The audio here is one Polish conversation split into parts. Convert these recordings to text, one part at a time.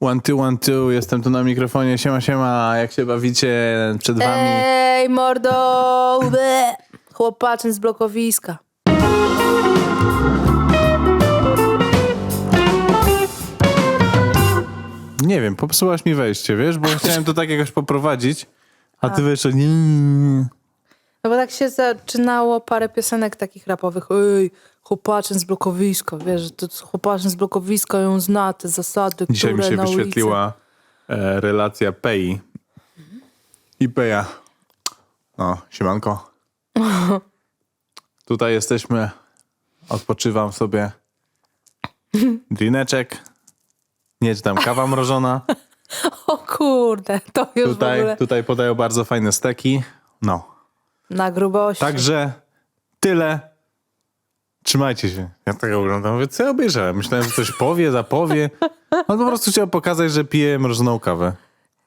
One, two, one, two. Jestem tu na mikrofonie. Siema, siema. Jak się bawicie przed wami? Ej, mordo! Ble. Chłopaczyn z blokowiska. Nie wiem, popsułaś mi wejście, wiesz? Bo chciałem to tak jakoś poprowadzić, a ty wiesz, że nie. No bo tak się zaczynało parę piosenek takich rapowych. Ej, chłopaczyn z blokowiska. Wiesz, to chłopaczyn z blokowiska ją zna, te zasady, Dzisiaj mi które się na wyświetliła e, relacja Pei i Peja. No, siemanko. Tutaj jesteśmy. Odpoczywam sobie. Drineczek. Nie, czy tam kawa mrożona. O kurde, to już w Tutaj, ogóle tutaj podają bardzo fajne steki. No. na grubości. Także tyle. Trzymajcie się. Ja tak oglądam, mówię, co ja obejrzałem? Myślałem, że coś powie, zapowie. On po prostu chciał pokazać, że pije mrożoną kawę.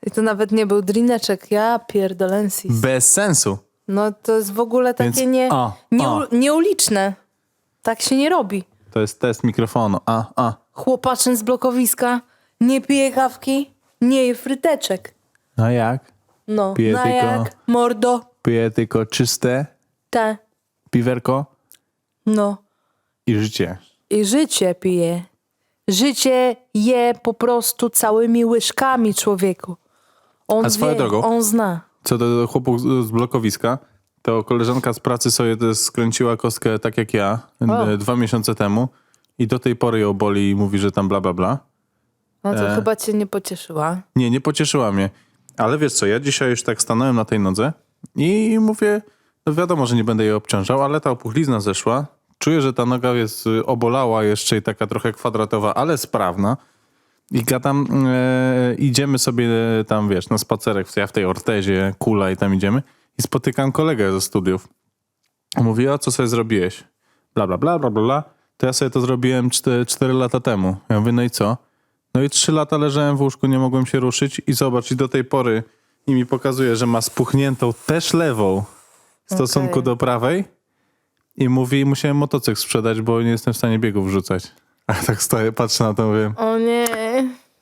I to nawet nie był drineczek, ja pierdolensis. Bez sensu. No to jest w ogóle takie Więc- nie, a, nie, a. nieuliczne. Tak się nie robi. To jest test mikrofonu. A, a. Chłopaczyn z blokowiska nie pije kawki, nie je fryteczek. A jak? No, Pije na tylko- jak? Mordo? Pije tylko czyste Te. piwerko No. i życie. I życie pije. Życie je po prostu całymi łyżkami człowieku. On A swoją wie, drogą- on zna. Co do chłopów z blokowiska, to koleżanka z pracy sobie skręciła kostkę tak jak ja O. e, dwa miesiące temu i do tej pory ją boli i mówi, że tam bla bla bla. No to E. chyba cię nie pocieszyła. Nie, nie pocieszyła mnie. Ale wiesz co, ja dzisiaj już tak stanąłem na tej nodze i mówię, no wiadomo, że nie będę jej obciążał, ale ta opuchlizna zeszła. Czuję, że ta noga jest y, obolała jeszcze i taka trochę kwadratowa, ale sprawna. I gadam, e, idziemy sobie e, tam, wiesz, na spacerek, ja w tej ortezie, kula i tam idziemy i spotykam kolegę ze studiów. Mówi, a co sobie zrobiłeś? Bla, bla, bla, bla, bla. To ja sobie to zrobiłem 4, 4 lata temu. Ja mówię, no i co? No i trzy lata leżałem w łóżku, nie mogłem się ruszyć i zobacz, i do tej pory i mi pokazuje, że ma spuchniętą też lewą w stosunku Okej. do prawej i mówi, musiałem motocykl sprzedać, bo nie jestem w stanie biegów wrzucać. A tak stoję, patrzę na to, mówię, O nie.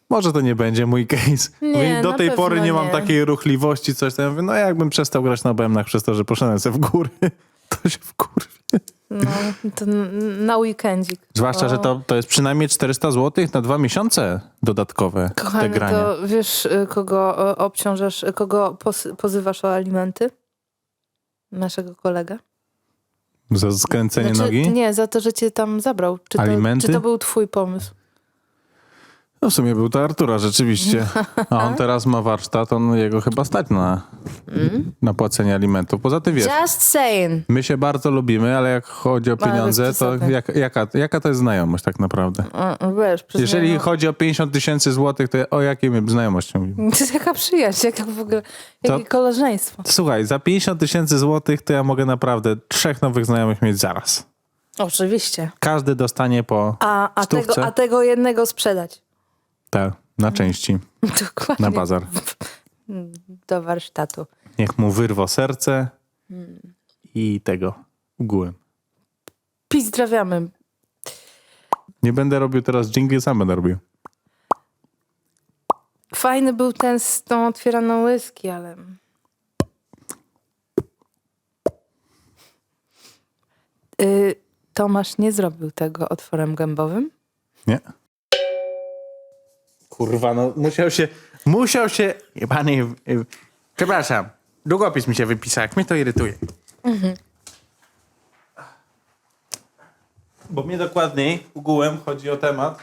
może to nie będzie mój case. Nie, Mówię, do tej pory nie, mam nie. takiej ruchliwości, coś tam. Ja Mówię, no jakbym przestał grać na bębnach przez to, że poszedłem sobie w góry, to się w kurwie. No, to na weekendzik. Zwłaszcza, że to, to jest przynajmniej 400 zł na dwa miesiące dodatkowe te Kochany, grania. to wiesz, y, kogo y, obciążasz, y, kogo pozywasz o alimenty? Naszego kolegę? Za skręcenie Znaczy, nogi? Nie, za to, że cię tam zabrał. Czy to, czy to był twój pomysł? No w sumie był to Artura, rzeczywiście. A on teraz ma warsztat, on jego chyba stać na, na płacenie alimentów. Poza tym wiesz, Just saying. my się bardzo lubimy, ale jak chodzi o pieniądze, to przesady. jak, jaka, jaka to jest znajomość tak naprawdę? O, wiesz, przez Jeżeli nie, chodzi o 50 tysięcy złotych, to o jakiej my znajomości mówimy? no, To jest jaka przyjaźń, jaka w ogóle, jakie koleżeństwo. Słuchaj, za 50 tysięcy złotych to ja mogę naprawdę trzech nowych znajomych mieć zaraz. Oczywiście. Każdy dostanie po A, a, stówce. tego, a tego jednego sprzedać. Tak, na części, Dokładnie. na bazar. Do warsztatu. Niech mu wyrwo serce i tego ugułem. Pozdrawiamy. Nie będę robił teraz dżingli, sam będę robił. Fajny był ten z tą otwieraną łyski, ale... Y, Tomasz nie zrobił tego otworem gębowym? Nie? Kurwa, no musiał się, musiał się, jebany, y, przepraszam, długopis mi się wypisał, jak mnie to irytuje. Bo mnie dokładniej ugułem chodzi o temat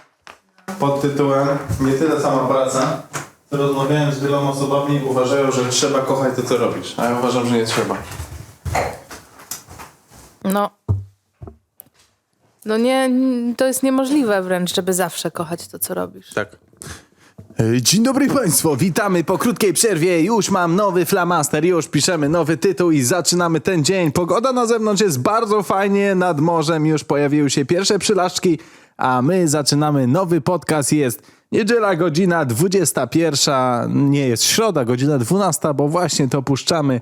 pod tytułem Nie tyle sama praca. Rozmawiałem z wieloma osobami i uważają, że trzeba kochać to, co robisz. A ja uważam, że nie trzeba. No. No nie, to jest niemożliwe wręcz, żeby zawsze kochać to, co robisz. Tak. Dzień dobry Państwo, witamy po krótkiej przerwie. Już mam nowy flamaster, już piszemy nowy tytuł i zaczynamy ten dzień. Pogoda na zewnątrz jest bardzo fajnie, nad morzem już pojawiły się pierwsze przylaszczki, a my zaczynamy nowy podcast. Jest niedziela, godzina 21, nie jest środa, godzina 12, bo właśnie to puszczamy.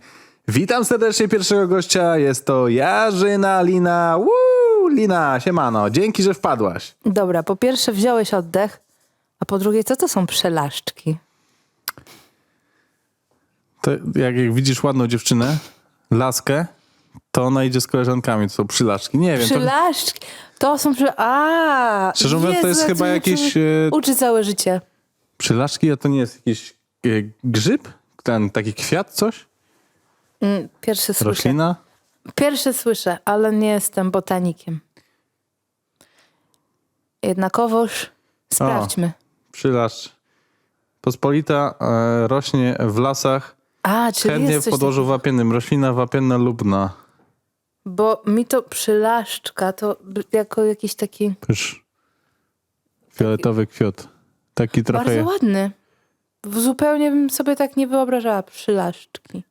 Witam serdecznie pierwszego gościa, jest to Jarzyna Lina. Woo! Lina, siemano, dzięki, że wpadłaś. Dobra, po pierwsze wziąłeś oddech, A po drugie, co to są przelaszczki? To jak, jak widzisz ładną dziewczynę, laskę, to ona idzie z koleżankami, to są przylaczki. Nie wiem, to, Przylaszczki. To są przy... A, Szczerze mówiąc, to jest chyba mnie jakiś, e, Uczy całe życie. przylaczki, a to nie jest jakiś e, grzyb? Ten taki kwiat, coś? Mm, Pierwsze słyszę. Roślina? Pierwsze słyszę, ale nie jestem botanikiem. Jednakowoż sprawdźmy. Przylaszcz. Pospolita e, rośnie w lasach, A, czyli chętnie w podłożu wapiennym. Roślina wapienna lubna. Bo mi to przylaszczka to jako jakiś taki Pysz. Fioletowy kwiat. Taki trochę... bardzo ładny. Zupełnie bym sobie tak nie wyobrażała przylaszczki.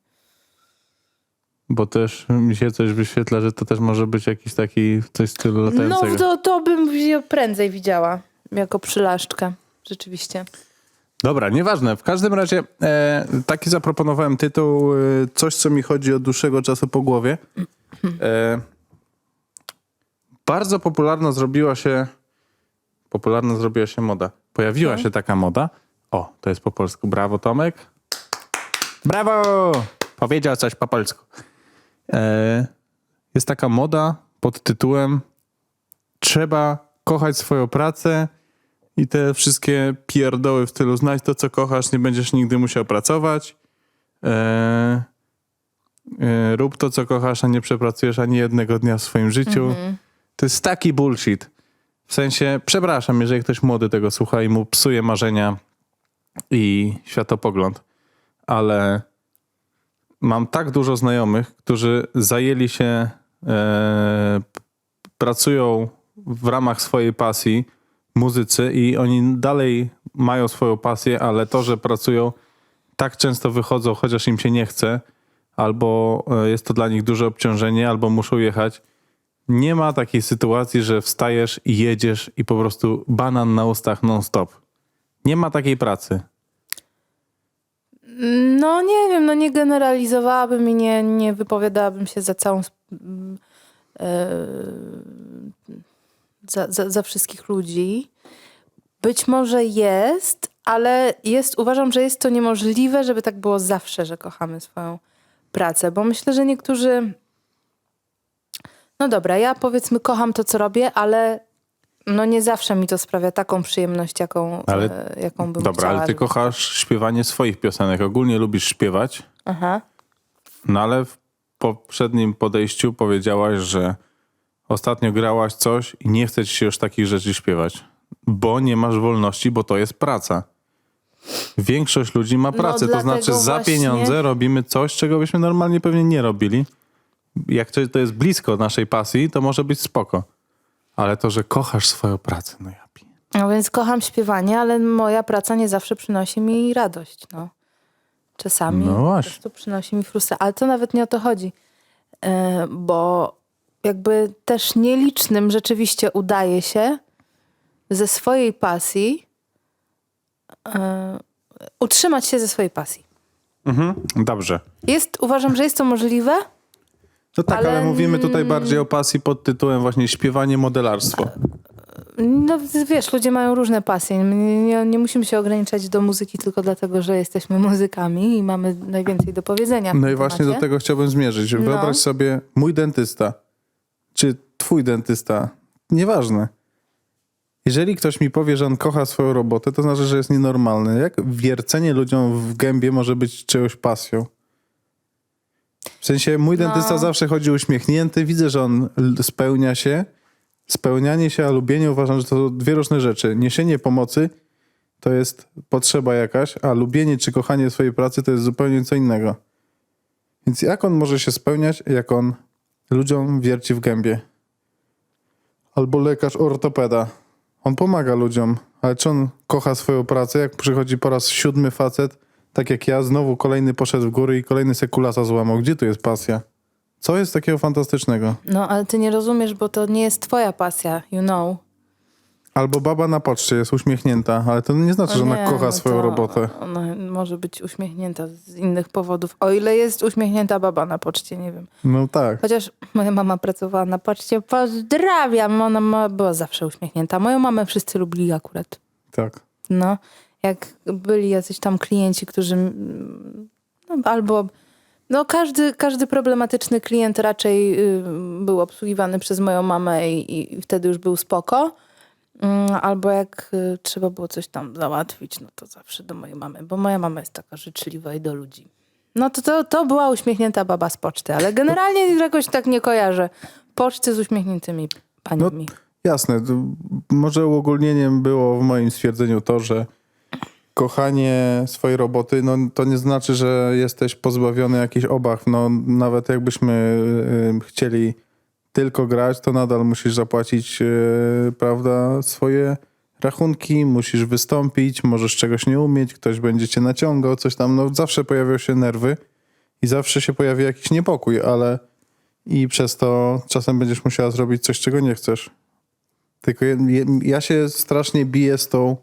Bo też mi się coś wyświetla, że to też może być jakiś taki coś w stylu No latającego. to, to bym prędzej widziała jako przylaszczkę. Rzeczywiście. Dobra, nieważne. W każdym razie e, taki zaproponowałem tytuł, e, coś co mi chodzi od dłuższego czasu po głowie. E, bardzo popularna zrobiła się popularna zrobiła się moda. Pojawiła się taka moda. O, to jest po polsku. Brawo, Tomek. Brawo! Powiedział coś po polsku. E, jest taka moda pod tytułem Trzeba kochać swoją pracę i te wszystkie pierdoły w stylu znajdź to, co kochasz, nie będziesz nigdy musiał pracować. E, e, rób to, co kochasz, a nie przepracujesz ani jednego dnia w swoim życiu. To jest taki bullshit. W sensie, przepraszam, jeżeli ktoś młody tego słucha i mu psuje marzenia i światopogląd, ale mam tak dużo znajomych, którzy zajęli się, e, pracują w ramach swojej pasji, muzycy i oni dalej mają swoją pasję, ale to, że pracują, tak często wychodzą, chociaż im się nie chce, albo e, jest to dla nich duże obciążenie, albo muszą jechać. Nie ma takiej sytuacji, że wstajesz i jedziesz i po prostu banan na ustach non-stop. Nie ma takiej pracy. No nie wiem, no nie generalizowałabym i nie, nie wypowiadałabym się za całą e, za, za, za wszystkich ludzi. Być może jest, ale jest, uważam, że jest to niemożliwe, żeby tak było zawsze, że kochamy swoją pracę, bo myślę, że niektórzy no dobra, ja powiedzmy kocham to, co robię, ale no nie zawsze mi to sprawia taką przyjemność, jaką, Ale- e, jaką bym Dobra, chciała. ale ty kochasz śpiewanie swoich piosenek. Ogólnie lubisz śpiewać, Aha. no ale w poprzednim podejściu powiedziałaś, że ostatnio grałaś coś i nie chce ci się już takich rzeczy śpiewać, bo nie masz wolności, bo to jest praca. Większość ludzi ma No, pracę, to dlatego znaczy za właśnie- pieniądze robimy coś, czego byśmy normalnie pewnie nie robili. Jak to to jest blisko naszej pasji, to może być spoko. Ale to, że kochasz swoją pracę, no ja piję. No więc kocham śpiewanie, ale moja praca nie zawsze przynosi mi radość. No. Czasami No po prostu przynosi mi frustrację. Ale to nawet nie o to chodzi. E, bo jakby też nielicznym rzeczywiście udaje się ze swojej pasji e, utrzymać się ze swojej pasji. Mhm, dobrze. Jest, uważam, że jest to możliwe. No tak, ale... Ale- mówimy tutaj bardziej o pasji pod tytułem właśnie śpiewanie, modelarstwo. No wiesz, ludzie mają różne pasje. Nie, nie, nie musimy się ograniczać do muzyki tylko dlatego, że jesteśmy muzykami i mamy najwięcej do powiedzenia. No i właśnie do tego chciałbym zmierzyć. No. Wyobraź sobie, mój dentysta, twój dentysta, nieważne. Jeżeli ktoś mi powie, że on kocha swoją robotę, to znaczy, że jest nienormalny. Jak wiercenie ludziom w gębie może być czyjąś pasją? W sensie, mój dentysta No. zawsze chodzi uśmiechnięty, widzę, że on spełnia się. Spełnianie się, a lubienie uważam, że to dwie różne rzeczy. Niesienie pomocy to jest potrzeba jakaś, a lubienie czy kochanie swojej pracy to jest zupełnie co innego. Więc jak on może się spełniać, jak on ludziom wierci w gębie? Albo lekarz ortopeda. On pomaga ludziom, ale czy on kocha swoją pracę? Jak przychodzi po raz siódmy facet, tak jak ja, znowu kolejny poszedł w góry i kolejny sekulasa złamał. Gdzie tu jest pasja? Co jest takiego fantastycznego? No, ale ty nie rozumiesz, bo to nie jest twoja pasja, you know. Albo baba na poczcie jest uśmiechnięta, ale to nie znaczy, że ona nie, kocha no swoją to robotę. Ona może być uśmiechnięta z innych powodów. O ile jest uśmiechnięta baba na poczcie, nie wiem. No tak. Chociaż moja mama pracowała na poczcie, pozdrawiam. Ona ma, była zawsze uśmiechnięta. Moją mamę wszyscy lubili akurat. Tak. No, jak byli jacyś tam klienci, którzy no, albo no każdy, każdy problematyczny klient raczej y, był obsługiwany przez moją mamę i, i wtedy już był spoko. Mm, Albo jak y, trzeba było coś tam załatwić, no to zawsze do mojej mamy, bo moja mama jest taka życzliwa i do ludzi. No to, to, to była uśmiechnięta baba z poczty, ale generalnie jakoś tak nie kojarzę poczty z uśmiechniętymi paniami. Jasne, to może uogólnieniem było w moim stwierdzeniu to, że kochanie swojej roboty, no to nie znaczy, że jesteś pozbawiony jakichś obaw. No nawet jakbyśmy y, chcieli tylko grać, to nadal musisz zapłacić, y, prawda, swoje rachunki, musisz wystąpić, możesz czegoś nie umieć, ktoś będzie cię naciągał, coś tam, no zawsze pojawią się nerwy i zawsze się pojawi jakiś niepokój, ale i przez to czasem będziesz musiała zrobić coś, czego nie chcesz. Tylko ja, ja się strasznie biję z tą,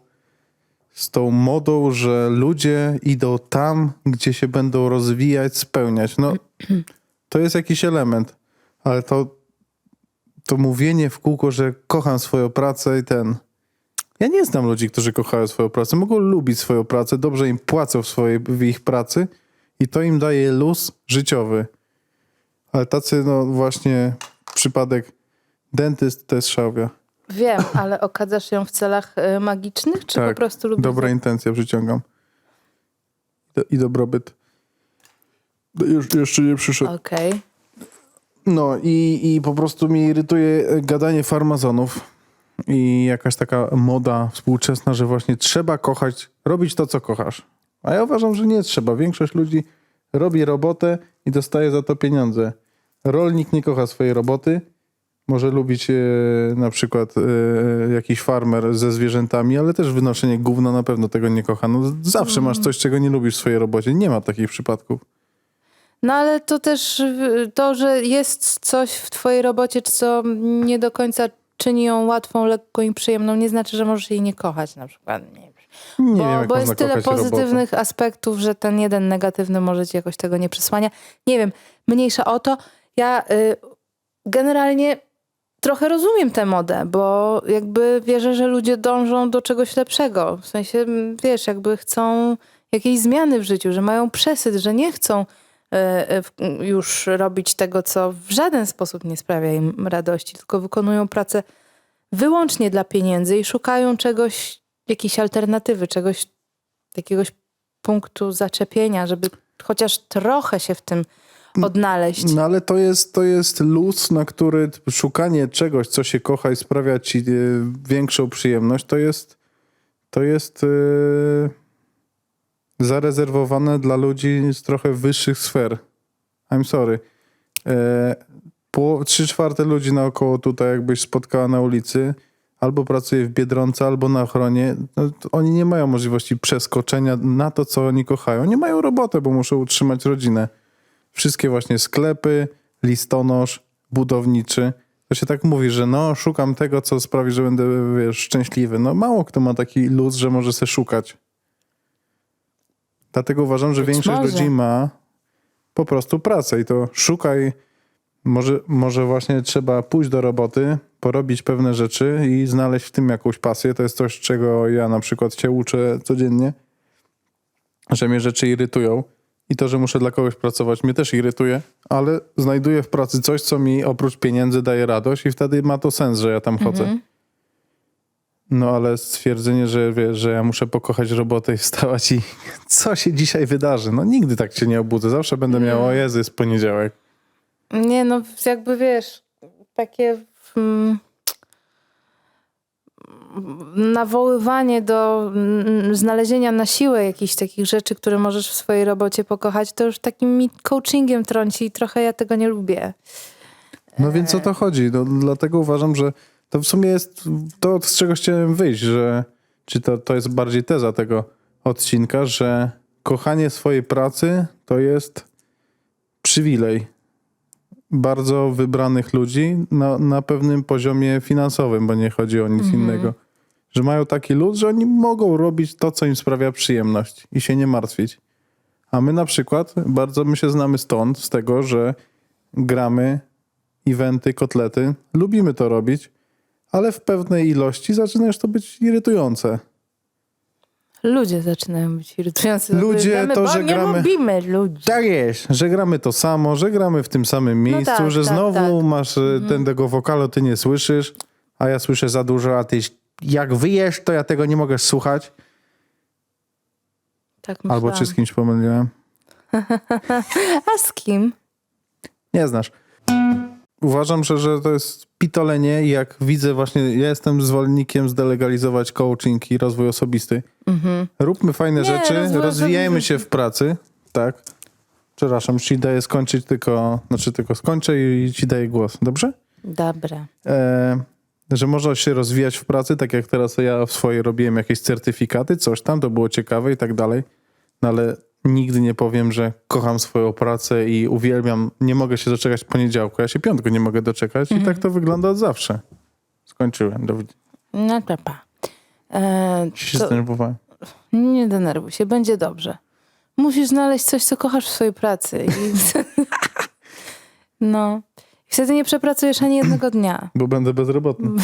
z tą modą, że ludzie idą tam, gdzie się będą rozwijać, spełniać. No, to jest jakiś element, ale to, to mówienie w kółko, że kocham swoją pracę i ten. Ja nie znam ludzi, którzy kochają swoją pracę. Mogą lubić swoją pracę, dobrze im płacą w, swojej, w ich pracy i to im daje luz życiowy. Ale tacy, no właśnie, przypadek dentyst to jest szałwia. Wiem, ale okadzasz ją w celach y, magicznych, czy po prostu lubisz... Dobre intencje przyciągam. I, do, i dobrobyt. Już, jeszcze nie przyszedł. Okej. No i, i po prostu mnie irytuje gadanie farmazonów i jakaś taka moda współczesna, że właśnie trzeba kochać, robić to, co kochasz. A ja uważam, że nie trzeba. Większość ludzi robi robotę i dostaje za to pieniądze. Rolnik nie kocha swojej roboty. Może lubić e, na przykład e, jakiś farmer ze zwierzętami, ale też wynoszenie gówna na pewno tego nie kocha. No, zawsze masz coś, czego nie lubisz w swojej robocie. Nie ma takich przypadków. No ale to też y, to, że jest coś w twojej robocie, co nie do końca czyni ją łatwą, lekką i przyjemną, nie znaczy, że możesz jej nie kochać na przykład. Nie wiem. Nie bo wiem, bo jest tyle kochać robotę. pozytywnych aspektów, że ten jeden negatywny może ci jakoś tego nie przysłania. Nie wiem, mniejsza o to. Ja y, generalnie trochę rozumiem tę modę, bo jakby wierzę, że ludzie dążą do czegoś lepszego. W sensie, wiesz, jakby chcą jakiejś zmiany w życiu, że mają przesyt, że nie chcą już robić tego, co w żaden sposób nie sprawia im radości, tylko wykonują pracę wyłącznie dla pieniędzy i szukają czegoś, jakiejś alternatywy, czegoś, jakiegoś punktu zaczepienia, żeby chociaż trochę się w tym odnaleźć. No ale to jest, to jest luz, na który szukanie czegoś, co się kocha i sprawia ci e, większą przyjemność, to jest, to jest e, zarezerwowane dla ludzi z trochę wyższych sfer. I'm sorry. E, czwarte ludzi naokoło tutaj, jakbyś spotkała na ulicy, albo pracuje w Biedronce, albo na ochronie, no, oni nie mają możliwości przeskoczenia na to, co oni kochają. Nie mają roboty, bo muszą utrzymać rodzinę wszystkie właśnie sklepy, listonosz, budowniczy. To się tak mówi, że no szukam tego, co sprawi, że będę, wiesz, szczęśliwy. No mało kto ma taki luz, że może sobie szukać. Dlatego uważam, że Być większość może. ludzi ma po prostu pracę i to szukaj, może, może właśnie trzeba pójść do roboty, porobić pewne rzeczy i znaleźć w tym jakąś pasję. To jest coś, czego ja na przykład się uczę codziennie, że mnie rzeczy irytują. I to, że muszę dla kogoś pracować, mnie też irytuje, ale znajduję w pracy coś, co mi oprócz pieniędzy daje radość i wtedy ma to sens, że ja tam chodzę. No ale stwierdzenie, że wiesz, że ja muszę pokochać robotę i wstawać i co się dzisiaj wydarzy? No nigdy tak się nie obudzę. Zawsze będę miał, o Jezu, jest poniedziałek. Nie, no jakby wiesz, takie mm, nawoływanie do mm, znalezienia na siłę jakichś takich rzeczy, które możesz w swojej robocie pokochać, to już takim mi coachingiem trąci i trochę ja tego nie lubię. No więc o to chodzi. No, dlatego uważam, że to w sumie jest to, z czego chciałem wyjść, że czy to, to jest bardziej teza tego odcinka, że kochanie swojej pracy to jest przywilej bardzo wybranych ludzi na, na pewnym poziomie finansowym, bo nie chodzi o nic innego. Że mają taki lud, że oni mogą robić to, co im sprawia przyjemność i się nie martwić. A my na przykład bardzo my się znamy stąd, z tego, że gramy eventy, kotlety. Lubimy to robić, ale w pewnej ilości zaczyna już to być irytujące. Ludzie zaczynają być irytujący. Ludzie, Gramy, to, że nie gramy- lubimy ludzi. Tak jest, że gramy to samo, że gramy w tym samym miejscu, tak, że tak, znowu tak. masz e, ten tego wokalu, ty nie słyszysz, a ja słyszę za dużo, a ty jak wyjesz, to ja tego nie mogę słuchać. Tak Albo myślałam. czy z kimś pomyliłem. A z kim? Nie znasz. Uważam, że, że to jest pitolenie i jak widzę właśnie, ja jestem zwolennikiem zdelegalizować coaching i rozwój osobisty. Róbmy fajne Mhm. Nie, rzeczy, rozwijajmy się w pracy, tak? Przepraszam, ci daję skończyć tylko, znaczy tylko skończę i ci daję głos, dobrze? Dobra. E, że można się rozwijać w pracy, tak jak teraz ja w swojej robiłem jakieś certyfikaty, coś tam, to było ciekawe i tak dalej, no ale nigdy nie powiem, że kocham swoją pracę i uwielbiam, nie mogę się doczekać poniedziałku, ja się piątku nie mogę doczekać i tak to wygląda od zawsze. Skończyłem, do widzenia. No to pa. E, się to, zdenerwowałem. nie denerwuj się, będzie dobrze. Musisz znaleźć coś, co kochasz w swojej pracy. I... no. Wtedy nie przepracujesz ani jednego dnia. Bo będę bezrobotny.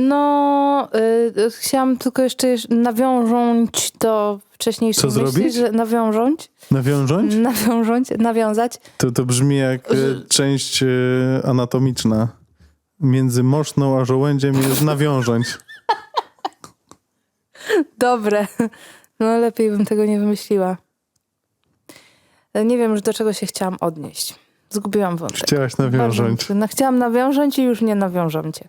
No, y, y, chciałam tylko jeszcze nawiążąć do wcześniejszej Co myśli, zrobić? że nawiążąć, Nawiążąć? nawiążąć, nawiązać. To, to brzmi jak Że- część e, anatomiczna. Między moszną a żołędziem jest nawiążąć. Dobre. No lepiej bym tego nie wymyśliła. Nie wiem już do czego się chciałam odnieść. Zgubiłam wątek. Chciałaś nawiążąć. Bardzo- No, chciałam nawiążąć i już nie nawiążą cię.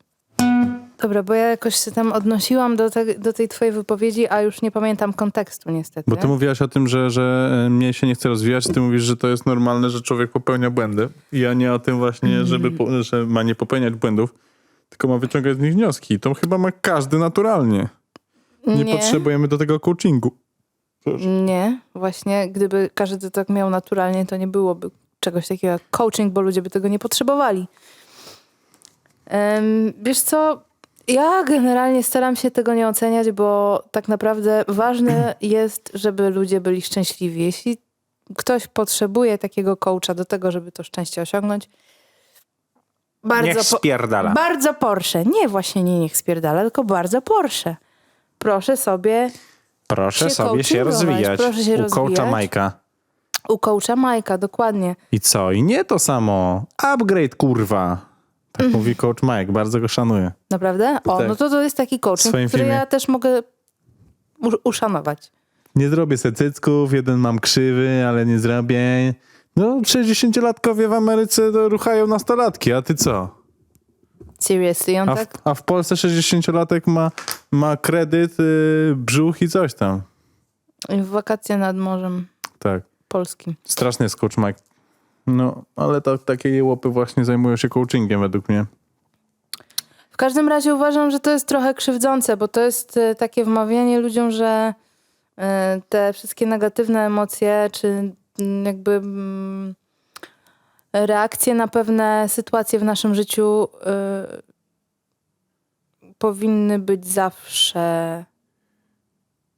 Dobra, bo ja jakoś się tam odnosiłam do, te, do tej twojej wypowiedzi, a już nie pamiętam kontekstu niestety. Bo ty mówiłaś o tym, że, że e, mnie się nie chce rozwijać, ty mówisz, że to jest normalne, że człowiek popełnia błędy. I ja nie o tym właśnie, żeby, po, że ma nie popełniać błędów, tylko ma wyciągać z nich wnioski. To chyba ma każdy naturalnie. Nie, Nie. potrzebujemy do tego coachingu. Nie, właśnie gdyby każdy tak miał naturalnie, to nie byłoby czegoś takiego jak coaching, bo ludzie by tego nie potrzebowali. Em, wiesz co, ja generalnie staram się tego nie oceniać, bo tak naprawdę ważne jest, żeby ludzie byli szczęśliwi. Jeśli ktoś potrzebuje takiego coacha do tego, żeby to szczęście osiągnąć, bardzo, po- spierdala. bardzo Porsche. Nie właśnie nie niech spierdala, tylko bardzo Porsche. Proszę sobie Proszę się sobie się rozwijać. proszę się U coacha rozwijać. Majka. u coacha Majka, dokładnie. I co? I nie to samo. Upgrade, kurwa. Tak Mhm. mówi coach Mike. Bardzo go szanuję. Naprawdę? O, Tak. no to to jest taki coaching, swoim który filmie. ja też mogę uszanować. Nie zrobię se cycków, jeden mam krzywy, ale nie zrobię. No, 60-latkowie w Ameryce ruchają nastolatki, a ty co? Seriously, on A w, tak? a w Polsce 60-latek ma, ma kredyt, yy, brzuch i coś tam. W wakacje nad Morzem Tak. Polskim. Straszny jest coach Mike. No, ale to, takie jełopy właśnie zajmują się coachingiem według mnie. W każdym razie uważam, że to jest trochę krzywdzące, bo to jest e, takie wmawianie ludziom, że e, te wszystkie negatywne emocje, czy mm, jakby mm, reakcje na pewne sytuacje w naszym życiu e, powinny być zawsze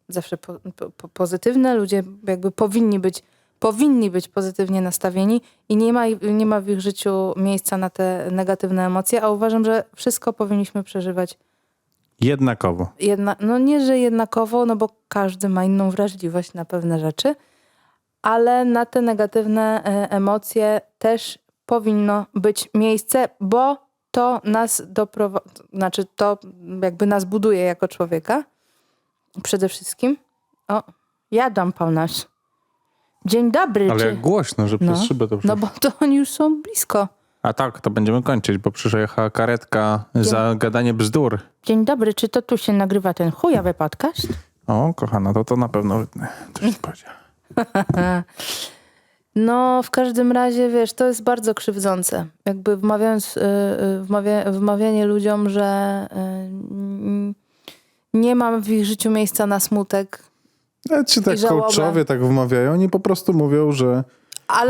zawsze po, po- pozytywne. Ludzie jakby powinni być powinni być pozytywnie nastawieni i nie ma, nie ma w ich życiu miejsca na te negatywne emocje, a uważam, że wszystko powinniśmy przeżywać Jednakowo. jedna, no nie, że jednakowo, no bo każdy ma inną wrażliwość na pewne rzeczy, ale na te negatywne e, emocje też powinno być miejsce, bo to nas doprowadzi, znaczy to jakby nas buduje jako człowieka przede wszystkim. O, jadą po nas. Dzień dobry. Ale jak głośno, że przez No. szybę to No bo to oni już są blisko. A tak, to będziemy kończyć, bo przyjechała karetka za gadanie bzdur. Dzień dobry, czy to tu się nagrywa ten chujowy podcast? O, kochana, to to na pewno wytnę. No, w każdym razie, wiesz, to jest bardzo krzywdzące. Jakby wmawiając, y, y, wmawia, wmawianie ludziom, że y, nie ma w ich życiu miejsca na smutek. Ale ci tak coachowie tak wmawiają, oni po prostu mówią, że,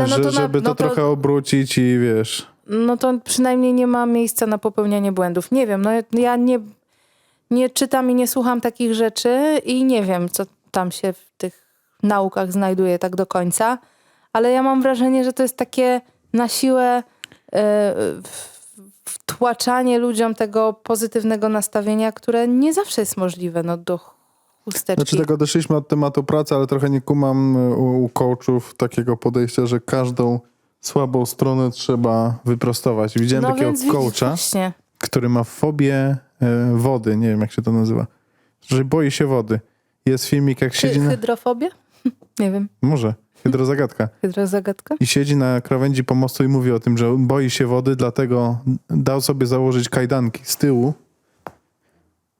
no że to, na, żeby to no, to, trochę obrócić i wiesz... no to przynajmniej nie ma miejsca na popełnianie błędów. Nie wiem, no ja- nie, nie czytam i nie słucham takich rzeczy i nie wiem, co tam się w tych naukach znajduje tak do końca, ale ja mam wrażenie, że to jest takie na siłę w- wtłaczanie ludziom tego pozytywnego nastawienia, które nie zawsze jest możliwe, no do chusteczki. Znaczy tak odeszliśmy od tematu pracy, ale trochę nie kumam y, u, u coachów takiego podejścia, że każdą słabą stronę trzeba wyprostować. Widziałem no takiego więc coacha, właśnie. który ma fobię e, wody, nie wiem jak się to nazywa, że boi się wody. Jest filmik, jak siedzi na... hydrofobię? nie wiem, Może, hydrozagadka. hydrozagadka? I siedzi na krawędzi pomostu i mówi o tym, że boi się wody, dlatego dał sobie założyć kajdanki z tyłu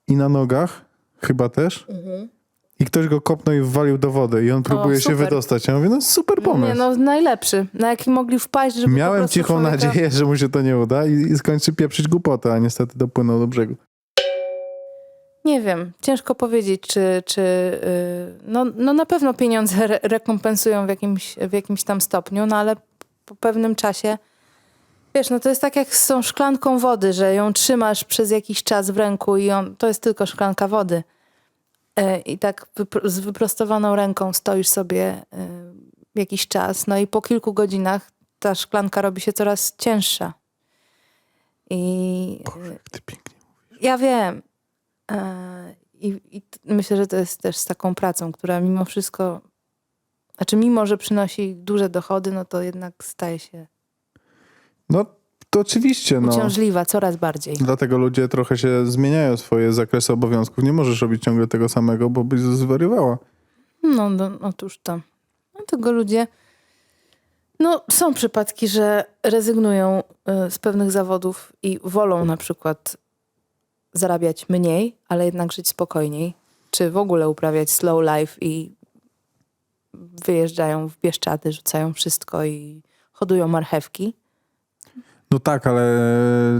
i na nogach, chyba też. I ktoś go kopnął i wwalił do wody i on próbuje się super. wydostać. Ja mówię, no super pomysł. Nie, no najlepszy. Na jaki mogli wpaść, żeby Miałem cichą człowieka... nadzieję, że mu się to nie uda i, i skończy pieprzyć głupotę, a niestety dopłynął do brzegu. Nie wiem, ciężko powiedzieć, czy, czy yy, no, no na pewno pieniądze re- rekompensują w jakimś, w jakimś tam stopniu, no ale po pewnym czasie, wiesz, no to jest tak jak z tą szklanką wody, że ją trzymasz przez jakiś czas w ręku i on, to jest tylko szklanka wody. Yy, I tak z wyprostowaną ręką stoisz sobie yy, jakiś czas, no i po kilku godzinach ta szklanka robi się coraz cięższa. I yy, Jak ty pięknie. ja wiem. E, I, I myślę, że to jest też z taką pracą, która mimo wszystko, znaczy mimo, że przynosi duże dochody, no to jednak staje się No to oczywiście, no. uciążliwa coraz bardziej. Dlatego ludzie trochę się zmieniają swoje zakresy obowiązków. Nie możesz robić ciągle tego samego, bo byś zwariowała. No, no otóż to. Dlatego ludzie, no są przypadki, że rezygnują y, z pewnych zawodów i wolą na przykład zarabiać mniej, ale jednak żyć spokojniej, czy w ogóle uprawiać slow life i wyjeżdżają w Bieszczady, rzucają wszystko i hodują marchewki. No tak, ale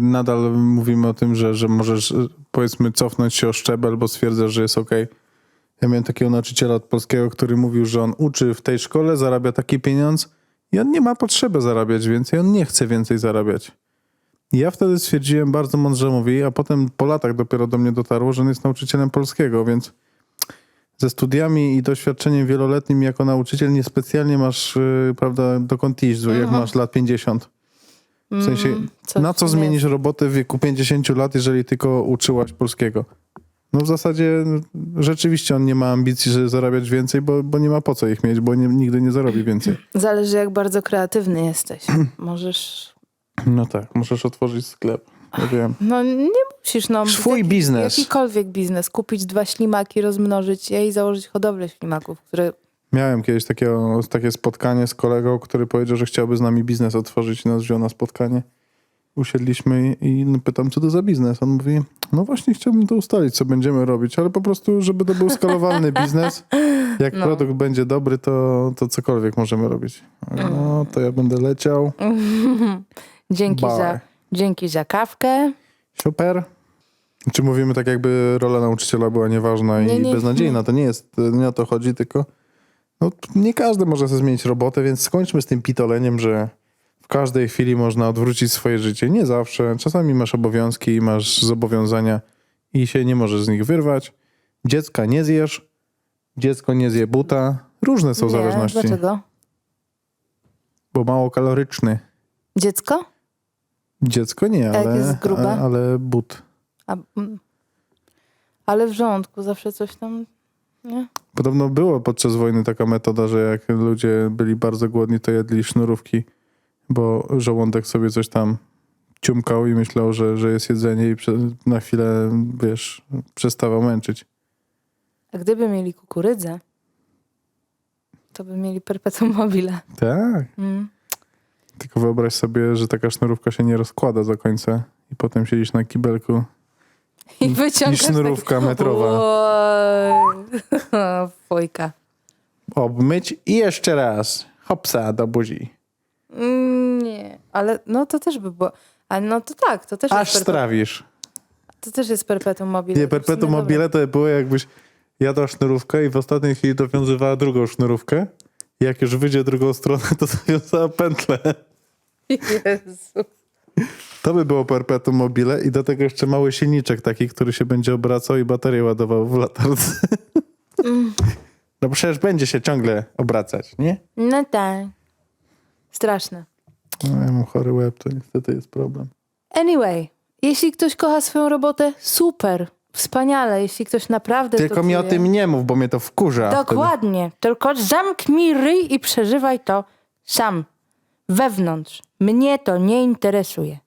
nadal mówimy o tym, że, że możesz powiedzmy cofnąć się o szczebel, bo stwierdzasz, że jest okej. Ja miałem takiego nauczyciela od polskiego, który mówił, że on uczy w tej szkole, zarabia taki pieniądz i on nie ma potrzeby zarabiać więcej, on nie chce więcej zarabiać. I ja wtedy stwierdziłem, bardzo mądrze mówi, a potem po latach dopiero do mnie dotarło, że on jest nauczycielem polskiego, więc ze studiami i doświadczeniem wieloletnim jako nauczyciel niespecjalnie masz, yy, prawda, dokąd iść, jak masz lat 50. W sensie, Mm, co na co zmienisz robotę w wieku 50 lat, jeżeli tylko uczyłaś polskiego? No w zasadzie no, rzeczywiście on nie ma ambicji, żeby zarabiać więcej, bo, bo nie ma po co ich mieć, bo nie, nigdy nie zarobi więcej. Zależy, jak bardzo kreatywny jesteś. Możesz. No tak, możesz otworzyć sklep. Ja wiem. No nie musisz, no. Swój jaki- biznes. Jakikolwiek biznes. Kupić dwa ślimaki, rozmnożyć je i założyć hodowlę ślimaków, które Miałem kiedyś takiego, takie spotkanie z kolegą, który powiedział, że chciałby z nami biznes otworzyć i nas wziął na spotkanie. Usiedliśmy i pytam, co to za biznes? On mówi, no właśnie chciałbym to ustalić, co będziemy robić, ale po prostu, żeby to był skalowalny biznes. Jak No. produkt będzie dobry, to, to cokolwiek możemy robić. No, to ja będę leciał. dzięki Bye. za, dzięki za kawkę. Super. Czy mówimy tak, jakby rola nauczyciela była nieważna Nie, i nie. beznadziejna? To nie jest, nie o to chodzi, tylko no, nie każdy może sobie zmienić robotę, więc skończmy z tym pitoleniem, że w każdej chwili można odwrócić swoje życie. Nie zawsze. Czasami masz obowiązki i masz zobowiązania i się nie możesz z nich wyrwać. Dziecka nie zjesz, dziecko nie zje buta. Różne są Nie, zależności, dlaczego? bo mało kaloryczny. Dziecko? Dziecko nie, A jak ale, jest grube? ale, ale but. A, mm. ale w żołądku zawsze coś tam. Nie? Podobno było podczas wojny taka metoda, że jak ludzie byli bardzo głodni, to jedli sznurówki, bo żołądek sobie coś tam ciumkał i myślał, że, że jest jedzenie i na chwilę, wiesz, przestawał męczyć. A gdyby mieli kukurydzę, to by mieli perpetuum mobile. Tak. Mm. Tylko wyobraź sobie, że taka sznurówka się nie rozkłada do końca i potem siedzisz na kibelku. I wyciągasz I sznurówka taki- metrowa. Oj. Fojka. Obmyć i jeszcze raz. Hopsa do buzi. Mm, Nie, ale no to też by było. A no to tak, to też, Aż jest, perpe- strawisz. to też jest perpetuum mobile. Nie, perpetuum mobile to było jakbyś jadła sznurówkę i w ostatniej chwili dowiązywała drugą sznurówkę. Jak już wyjdzie drugą stronę, to zawiązała pętlę. Jezu. To by było perpetuum mobile i do tego jeszcze mały silniczek taki, który się będzie obracał i baterię ładował w latarce. No przecież będzie się ciągle obracać, nie? No tak. Straszne. No, ja mam chory łeb, to niestety jest problem. Anyway, jeśli ktoś kocha swoją robotę, super, wspaniale. Jeśli ktoś naprawdę Tylko mi o tym nie mów, bo mnie to wkurza. wtedy. Dokładnie. Tylko zamknij ryj i przeżywaj to sam. Wewnątrz. Mnie to nie interesuje.